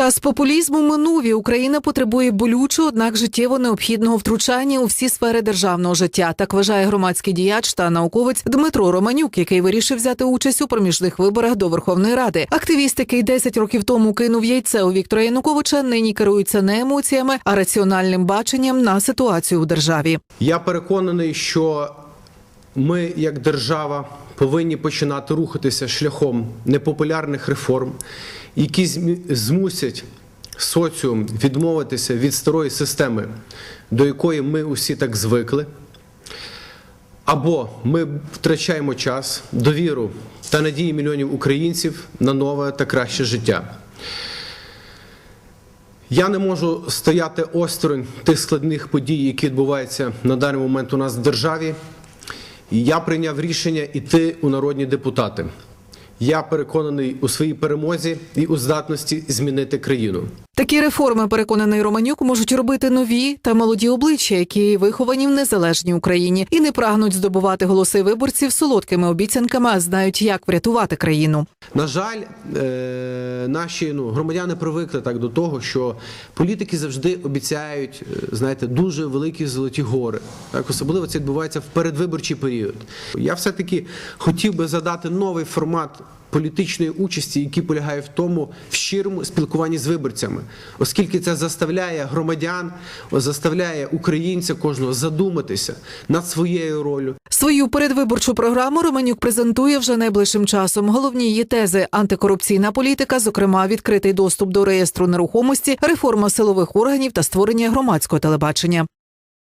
Час популізму минув і Україна потребує болючого, однак життєво необхідного втручання у всі сфери державного життя. Так вважає громадський діяч та науковець Дмитро Романюк, який вирішив взяти участь у проміжних виборах до Верховної Ради. Активіст, який 10 років тому кинув яйце у Віктора Януковича, нині керується не емоціями, а раціональним баченням на ситуацію у державі. Я переконаний, що ми, як держава, повинні починати рухатися шляхом непопулярних реформ, які змусять соціум відмовитися від старої системи, до якої ми усі так звикли. Або ми втрачаємо час, довіру та надії мільйонів українців на нове та краще життя. Я не можу стояти осторонь тих складних подій, які відбуваються на даний момент у нас в державі. Я прийняв рішення йти у народні депутати. Я переконаний у своїй перемозі і у здатності змінити країну. Такі реформи, переконаний Романюк, можуть робити нові та молоді обличчя, які виховані в незалежній Україні і не прагнуть здобувати голоси виборців солодкими обіцянками, а знають, як врятувати країну. На жаль, е, наші ну, громадяни привикли так до того, що політики завжди обіцяють, е, знаєте, дуже великі золоті гори. Так, особливо це відбувається в передвиборчий період. Я все-таки хотів би задати новий формат. Політичної участі, який полягає в тому в щирому спілкуванні з виборцями, оскільки це заставляє громадян, заставляє українця кожного задуматися над своєю ролью, Свою передвиборчу програму Романюк презентує вже найближчим часом. Головні її тези антикорупційна політика, зокрема відкритий доступ до реєстру нерухомості, реформа силових органів та створення громадського телебачення.